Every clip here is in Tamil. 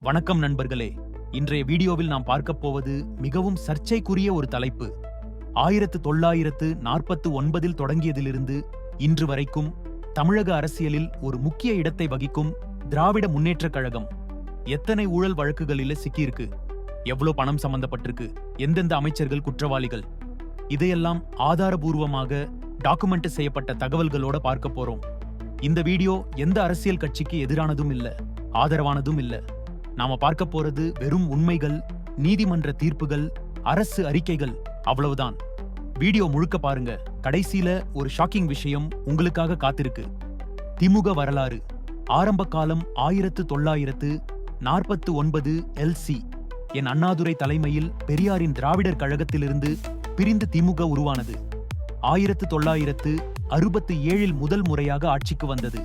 வணக்கம் நண்பர்களே. இன்றைய வீடியோவில் நாம் பார்க்கப் போவது மிகவும் சர்ச்சைக்குரிய ஒரு தலைப்பு. ஆயிரத்து தொள்ளாயிரத்து நாற்பத்து ஒன்பதில் தொடங்கியதிலிருந்து இன்று வரைக்கும் தமிழக அரசியலில் ஒரு முக்கிய இடத்தை வகிக்கும் திராவிட முன்னேற்றக் கழகம் எத்தனை ஊழல் வழக்குகளில சிக்கியிருக்கு? எவ்வளோ பணம் சம்பந்தப்பட்டிருக்கு? எந்தெந்த அமைச்சர்கள் குற்றவாளிகள்? இதையெல்லாம் ஆதாரபூர்வமாக டாக்குமெண்ட் செய்யப்பட்ட தகவல்களோட பார்க்க போறோம். இந்த வீடியோ எந்த அரசியல் கட்சிக்கு எதிரானதும் இல்ல ஆதரவானதும் இல்ல. நாம பார்க்க போறது வெறும் உண்மைகள் நீதிமன்ற தீர்ப்புகள் அரசு அறிக்கைகள் அவ்வளவுதான். வீடியோ முழுக்க பாருங்க. கடைசியில ஒரு ஷாக்கிங் விஷயம் உங்களுக்காக காத்திருக்கு. திமுக வரலாறு. ஆரம்ப காலம் ஆயிரத்து தொள்ளாயிரத்து நாற்பத்து ஒன்பது எல்சி என் அண்ணாதுரை தலைமையில் பெரியாரின் திராவிடர் கழகத்திலிருந்து பிரிந்து திமுக உருவானது. ஆயிரத்து தொள்ளாயிரத்து அறுபத்து ஏழில் முதல் முறையாக ஆட்சிக்கு வந்தது.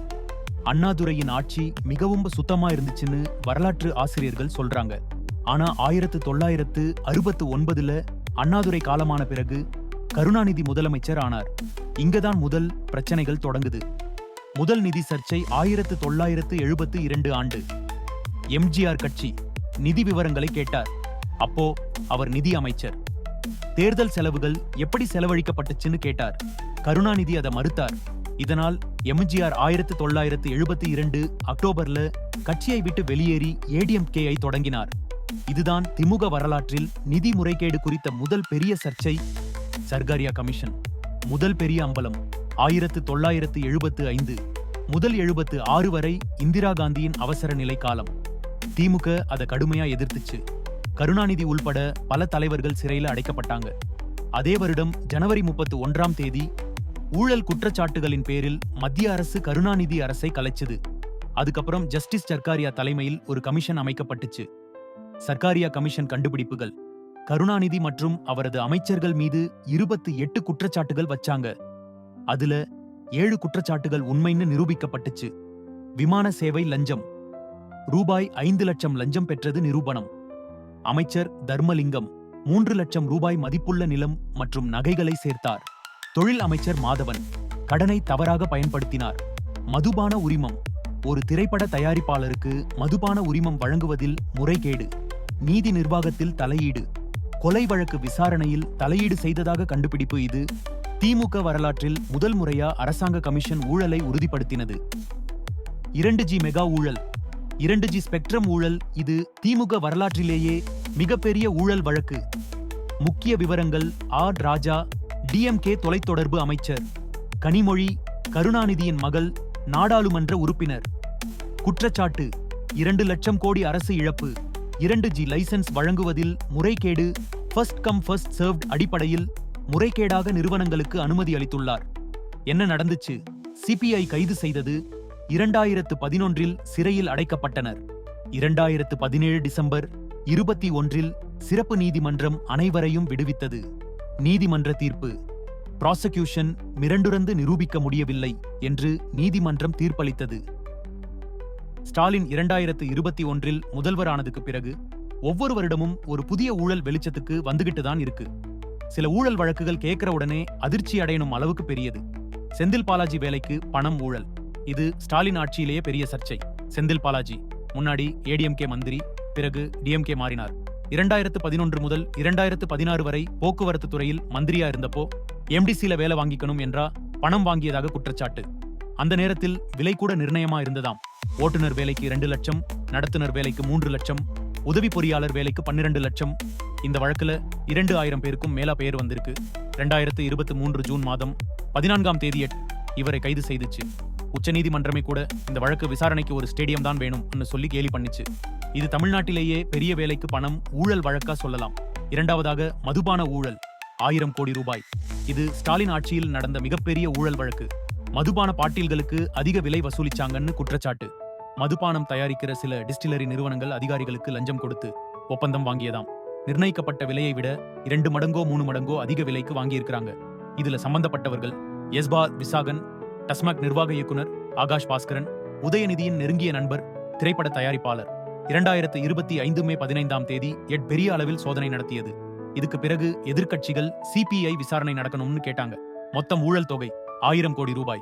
அண்ணாதுரையின் ஆட்சி மிகவும் சுத்தமா இருந்துச்சுன்னு வரலாற்று ஆசிரியர்கள் சொல்றாங்க. ஆனா ஆயிரத்து தொள்ளாயிரத்து அறுபத்து ஒன்பதுல அண்ணாதுரை காலமான பிறகு கருணாநிதி முதலமைச்சர் ஆனார். இங்கதான் முதல் பிரச்சனைகள் தொடங்குது. முதல் நிதி சர்ச்சை ஆயிரத்து தொள்ளாயிரத்து எழுபத்து இரண்டு ஆண்டு. எம்ஜிஆர் கட்சி நிதி விவரங்களை கேட்டார். அப்போ அவர் நிதி அமைச்சர். தேர்தல் செலவுகள் எப்படி செலவழிக்கப்பட்டுச்சுன்னு கேட்டார். கருணாநிதி அதை மறுத்தார். இதனால் எம்ஜிஆர் ஆயிரத்து தொள்ளாயிரத்து எழுபத்தி இரண்டு அக்டோபர்ல கட்சியை விட்டு வெளியேறி ஏடிஎம்கேயை தொடங்கினார். இதுதான் திமுக வரலாற்றில் நிதி முறைகேடு குறித்த முதல் பெரிய சர்ச்சை சர்காரியா கமிஷன். முதல் பெரிய அம்பலம் ஆயிரத்து தொள்ளாயிரத்து எழுபத்து ஐந்து. முதல் எழுபத்து ஆறு வரை இந்திரா காந்தியின் அவசர நிலை காலம் திமுக அதை கடுமையா எதிர்த்துச்சு. கருணாநிதி உள்பட பல தலைவர்கள் சிறையில் அடைக்கப்பட்டாங்க. அதே வருடம் ஜனவரி முப்பத்து ஒன்றாம் தேதி ஊழல் குற்றச்சாட்டுகளின் பேரில் மத்திய அரசு கருணாநிதி அரசை கலைச்சது. அதுக்கப்புறம் ஜஸ்டிஸ் சர்க்காரியா தலைமையில் ஒரு கமிஷன் அமைக்கப்பட்டுச்சு. சர்க்காரியா கமிஷன் கண்டுபிடிப்புகள். கருணாநிதி மற்றும் அவரது அமைச்சர்கள் மீது இருபத்தி எட்டு குற்றச்சாட்டுகள் வச்சாங்க. அதுல ஏழு குற்றச்சாட்டுகள் உண்மைன்னு நிரூபிக்கப்பட்டுச்சு. விமான சேவை லஞ்சம். ரூபாய் ஐந்து லட்சம் லஞ்சம் பெற்றது நிரூபணம். அமைச்சர் தர்மலிங்கம் மூன்று லட்சம் ரூபாய் மதிப்புள்ள நிலம் மற்றும் நகைகளை சேர்த்தார். தொழில் அமைச்சர் மாதவன் கடனை தவறாக பயன்படுத்தினார். மதுபான உரிமம். ஒரு திரைப்பட தயாரிப்பாளருக்கு மதுபான உரிமம் வழங்குவதில் முறைகேடு. நீதி நிர்வாகத்தில் தலையீடு. கொலை வழக்கு விசாரணையில் தலையீடு செய்ததாக கண்டுபிடிப்பு இது. திமுக வரலாற்றில் முதல் முறையா அரசாங்க கமிஷன் ஊழலை உறுதிப்படுத்தினது. இரண்டு ஜி மெகா ஊழல். இரண்டு ஜி ஸ்பெக்ட்ரம் ஊழல் இது திமுக வரலாற்றிலேயே மிகப்பெரிய ஊழல் வழக்கு. முக்கிய விவரங்கள் ஆர் ராஜா டிஎம்கே தொலைத்தொடர்பு அமைச்சர் கனிமொழி கருணாநிதியின் மகள் நாடாளுமன்ற உறுப்பினர். குற்றச்சாட்டு இரண்டு லட்சம் கோடி அரசு இழப்பு இரண்டு ஜி லைசன்ஸ் வழங்குவதில் முறைகேடு ஃபர்ஸ்ட் கம் ஃபர்ஸ்ட் சர்வ்ட் அடிப்படையில் முறைகேடாக நிறுவனங்களுக்கு அனுமதி அளித்துள்ளார். என்ன நடந்துச்சு? சிபிஐ கைது செய்தது இரண்டாயிரத்து பதினொன்றில் சிறையில் அடைக்கப்பட்டனர். இரண்டாயிரத்து பதினேழு டிசம்பர் இருபத்தி ஒன்றில் சிறப்பு நீதிமன்றம் அனைவரையும் விடுவித்தது. நீதிமன்ற தீர்ப்பு. ப்ராசிக்யூஷன் மிரண்டுரந்து நிரூபிக்க முடியவில்லை என்று நீதிமன்றம் தீர்ப்பளித்தது. ஸ்டாலின் இரண்டாயிரத்து இருபத்தி ஒன்றில் முதல்வரானதுக்கு பிறகு ஒவ்வொரு வருடமும் ஒரு புதிய ஊழல் வெளிச்சத்துக்கு வந்துகிட்டு தான் இருக்கு. சில ஊழல் வழக்குகள் கேட்கிற உடனே அதிர்ச்சி அடையணும் அளவுக்கு பெரியது. செந்தில் பாலாஜி வேலைக்கு பணம் ஊழல். இது ஸ்டாலின் ஆட்சியிலேயே பெரிய சர்ச்சை. செந்தில் பாலாஜி முன்னாடி ஏடிஎம்கே மந்திரி பிறகு டிஎம்கே மாறினார். இரண்டாயிரத்து பதினொன்று முதல் இரண்டாயிரத்து பதினாறு வரை போக்குவரத்து துறையில் மந்திரியா இருந்தப்போ எம்டிசில வேலை வாங்கிக்கணும் என்றா பணம் வாங்கியதாக குற்றச்சாட்டு. அந்த நேரத்தில் விலை கூட நிர்ணயமா இருந்ததாம். ஓட்டுநர் வேலைக்கு இரண்டு லட்சம் நடத்துனர் வேலைக்கு மூன்று லட்சம் உதவி பொறியாளர் வேலைக்கு பன்னிரண்டு லட்சம். இந்த வழக்குல இரண்டு ஆயிரம் பேருக்கும் மேலா பெயர் வந்திருக்கு. ரெண்டாயிரத்து இருபத்தி மூன்று ஜூன் மாதம் பதினான்காம் தேதி இவரை கைது செய்துச்சு. உச்சநீதிமன்றமே கூட இந்த வழக்கு விசாரணைக்கு ஒரு ஸ்டேடியம் தான் வேணும்னு சொல்லி கேலி பண்ணிச்சு. இது தமிழ்நாட்டிலேயே பெரிய வேலைக்கு பணம் ஊழல் வழக்கா சொல்லலாம். இரண்டாவதாக மதுபான ஊழல் ஆயிரம் கோடி ரூபாய். இது ஸ்டாலின் ஆட்சியில் நடந்த மிகப்பெரிய ஊழல் வழக்கு. மதுபான பாட்டில்களுக்கு அதிக விலை வசூலிச்சாங்கன்னு குற்றச்சாட்டு. மதுபானம் தயாரிக்கிற சில டிஸ்டிலரி நிறுவனங்கள் அதிகாரிகளுக்கு லஞ்சம் கொடுத்து ஒப்பந்தம் வாங்கியதாம். நிர்ணயிக்கப்பட்ட விலையை விட இரண்டு மடங்கோ மூணு மடங்கோ அதிக விலைக்கு வாங்கியிருக்கிறாங்க. இதுல சம்பந்தப்பட்டவர்கள் எஸ்பா விசாகன் டஸ்மாக் நிர்வாக இயக்குனர் ஆகாஷ் பாஸ்கரன் உதயநிதியின் நெருங்கிய நண்பர் திரைப்பட தயாரிப்பாளர். இரண்டாயிரத்து இருபத்தி ஐந்து மே பதினைந்தாம் தேதி எட் பெரிய அளவில் சோதனை நடத்தியது. இதுக்கு பிறகு எதிர்க்கட்சிகள் சிபிஐ விசாரணை நடக்கணும்னு கேட்டாங்க. மொத்தம் ஊழல் தொகை ஆயிரம் கோடி ரூபாய்.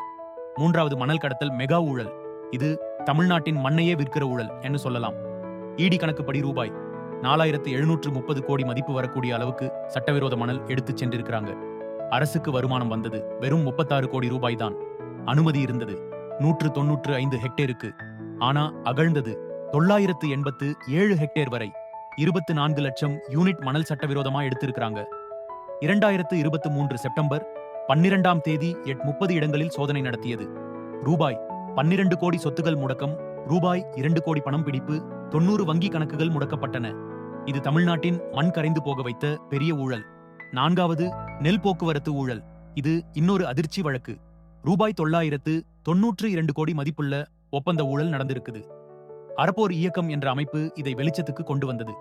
மூன்றாவது மணல் கடத்தல் மெகா ஊழல். இது தமிழ்நாட்டின் மண்ணையே விற்கிற ஊழல் என்று சொல்லலாம். இடி கணக்குப்படி ரூபாய் நாலாயிரத்து எழுநூற்று முப்பது கோடி மதிப்பு வரக்கூடிய அளவுக்கு சட்டவிரோத மணல் எடுத்துச் சென்றிருக்கிறாங்க. அரசுக்கு வருமானம் வந்தது வெறும் முப்பத்தாறு கோடி ரூபாய் தான். அனுமதி இருந்தது. நூற்று தொன்னூற்று ஐந்து ஹெக்டேருக்கு. ஆனா அகழ்ந்தது தொள்ளாயிரத்து எண்பத்து ஏழு ஹெக்டேர் வரை. இருபத்து நான்கு லட்சம் யூனிட் மணல் சட்டவிரோதமா எடுத்திருக்கிறாங்க. இரண்டாயிரத்து இருபத்து மூன்று செப்டம்பர் பன்னிரெண்டாம் தேதி எட் முப்பது இடங்களில் சோதனை நடத்தியது. ரூபாய் பன்னிரண்டு கோடி சொத்துகள் முடக்கம் ரூபாய் இரண்டு கோடி பணம் பிடிப்பு தொன்னூறு வங்கி கணக்குகள் முடக்கப்பட்டன. இது தமிழ்நாட்டின் மண் கரைந்து போக வைத்த பெரிய ஊழல். நான்காவது நெல் போக்குவரத்து ஊழல். இது இன்னொரு அதிர்ச்சி வழக்கு. ரூபாய் தொள்ளாயிரத்து தொன்னூற்று இரண்டு கோடி மதிப்புள்ள ஒப்பந்த ஊழல் நடந்திருக்குது. அறப்போர் இயக்கம் என்ற அமைப்பு இதை வெளிச்சத்துக்கு கொண்டு வந்தது.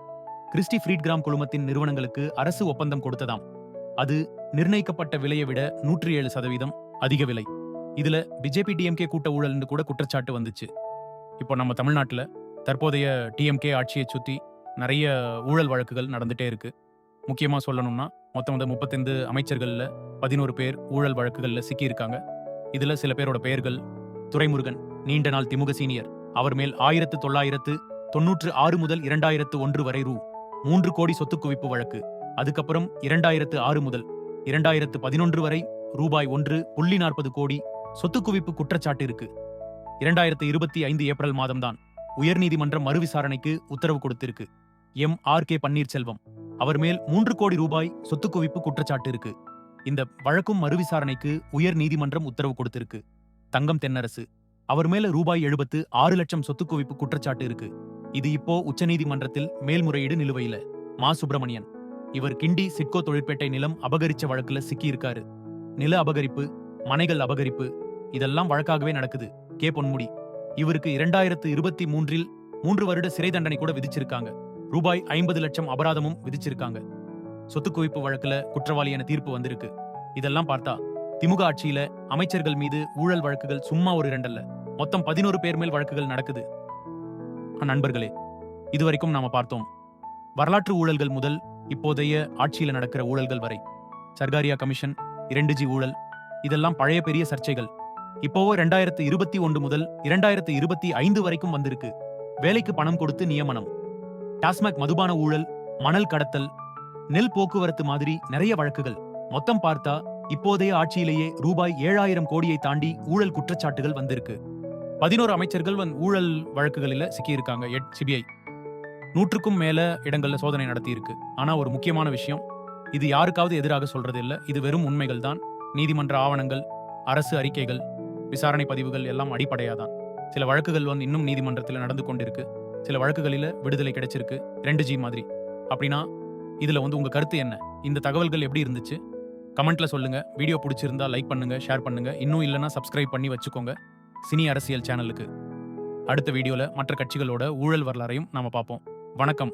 கிறிஸ்டி ஃப்ரீட்கிராம் குழுமத்தின் நிறுவனங்களுக்கு அரசு ஒப்பந்தம் கொடுத்ததாம். அது நிர்ணயிக்கப்பட்ட விலையை விட நூற்றி ஏழு சதவீதம் அதிக விலை. இதுல பிஜேபி டிஎம்கே கூட்ட ஊழல்னு கூட குற்றச்சாட்டு வந்துச்சு. இப்போ நம்ம தமிழ்நாட்டில் தற்போதைய டிஎம்கே ஆட்சியை சுற்றி நிறைய ஊழல் வழக்குகள் நடந்துட்டே இருக்கு. முக்கியமாக சொல்லணும்னா மொத்தம் வந்து முப்பத்தைந்து அமைச்சர்களில் பதினோரு பேர் ஊழல் வழக்குகளில் சிக்கியிருக்காங்க. இதுல சில பேரோட பெயர்கள். துரைமுருகன் நீண்ட நாள் திமுக சீனியர். அவர் மேல் ஆயிரத்து தொள்ளாயிரத்து தொன்னூற்று ஆறு முதல் இரண்டாயிரத்து ஒன்று வரை ரூ. மூன்று கோடி சொத்து குவிப்பு வழக்கு. அதுக்கப்புறம் இரண்டாயிரத்து ஆறு முதல் இரண்டாயிரத்து பதினொன்று வரை ரூபாய் ஒன்று புள்ளி நாற்பது கோடி சொத்து குவிப்பு குற்றச்சாட்டு இருக்கு. இரண்டாயிரத்து இருபத்தி ஐந்து ஏப்ரல் மாதம்தான் உயர்நீதிமன்றம் மறுவிசாரணைக்கு உத்தரவு கொடுத்திருக்கு. எம். ஆர். கே. பன்னீர்செல்வம். அவர் மேல் மூன்று கோடி ரூபாய் சொத்து குவிப்பு குற்றச்சாட்டு இருக்கு. இந்த வழக்கும் மறுவிசாரணைக்கு உயர் நீதிமன்றம் உத்தரவு கொடுத்திருக்கு. தங்கம் தென்னரசு. அவர் மேல ரூபாய் எழுபத்து ஆறு லட்சம் சொத்து குவிப்பு குற்றச்சாட்டு இருக்கு. இது இப்போ உச்சநீதிமன்றத்தில் மேல்முறையீடு நிலுவையில. மா. சுப்பிரமணியன். இவர் கிண்டி சிட்கோ தொழிற்பேட்டை நிலம் அபகரிச்ச வழக்குல சிக்கி இருக்காரு நில அபகரிப்பு மனைகள் அபகரிப்பு இதெல்லாம் வழக்காகவே நடக்குது. கே. பொன்முடி. இவருக்கு இரண்டாயிரத்து இருபத்தி மூன்றில் மூன்று வருட சிறை தண்டனை கூட விதிச்சிருக்காங்க. ரூபாய் ஐம்பது லட்சம் அபராதமும் விதிச்சிருக்காங்க. சொத்து குவிப்பு வழக்குல குற்றவாளி என தீர்ப்பு வந்திருக்கு. இதெல்லாம் பார்த்தா திமுக ஆட்சியில அமைச்சர்கள் மீது ஊழல் வழக்குகள் சும்மா ஒரு இரண்டல்ல. மொத்தம் பதினோரு பேர் மேல் வழக்குகள் நடக்குது. நண்பர்களே இதுவரைக்கும் நாம பார்த்தோம். வரலாற்று ஊழல்கள் முதல் இப்போதைய ஆட்சியில நடக்கிற ஊழல்கள் வரை. சர்காரியா கமிஷன் இரண்டு ஜி ஊழல் இதெல்லாம் பழைய பெரிய சர்ச்சைகள். இப்போவோ இரண்டாயிரத்து இருபத்தி ஒன்று முதல் இரண்டாயிரத்து இருபத்தி ஐந்து வரைக்கும் வந்திருக்கு. வேலைக்கு பணம் கொடுத்து நியமனம். டாஸ்மாக் மதுபான ஊழல் மணல் கடத்தல் நெல் போக்குவரத்து மாதிரி நிறைய வழக்குகள். மொத்தம் பார்த்தா இப்போதைய ஆட்சியிலேயே ரூபாய் ஏழாயிரம் கோடியை தாண்டி ஊழல் குற்றச்சாட்டுகள் வந்திருக்கு. பதினோரு அமைச்சர்கள் வந் ஊழல் வழக்குகளில் சிக்கியிருக்காங்க எட் சிபிஐ. நூற்றுக்கும் மேல இடங்கள்ல சோதனை நடத்தியிருக்கு. ஆனா ஒரு முக்கியமான விஷயம் இது யாருக்காவது எதிராக சொல்றது இல்லை இது வெறும் உண்மைகள் தான். நீதிமன்ற ஆவணங்கள் அரசு அறிக்கைகள் விசாரணை பதிவுகள் எல்லாம் அடிப்படையாதான். சில வழக்குகள் வந்து இன்னும் நீதிமன்றத்தில் நடந்து கொண்டிருக்கு. சில வழக்குகளில் விடுதலை கிடைச்சிருக்கு. ரெண்டு ஜி மாதிரி. அப்படின்னா இதில் வந்து உங்கள் கருத்து என்ன? இந்த தகவல்கள் எப்படி இருந்துச்சு? கமெண்ட்ல சொல்லுங்க. வீடியோ பிடிச்சிருந்தா லைக் பண்ணுங்க ஷேர் பண்ணுங்க. இன்னும் இல்லைன்னா சப்ஸ்கிரைப் பண்ணி வச்சுக்கோங்க. சினி அரசியல் சேனலுக்கு. அடுத்த வீடியோவில் மற்ற கட்சிகளோட ஊழல் வரலாறையும் நாம் பார்ப்போம். வணக்கம்.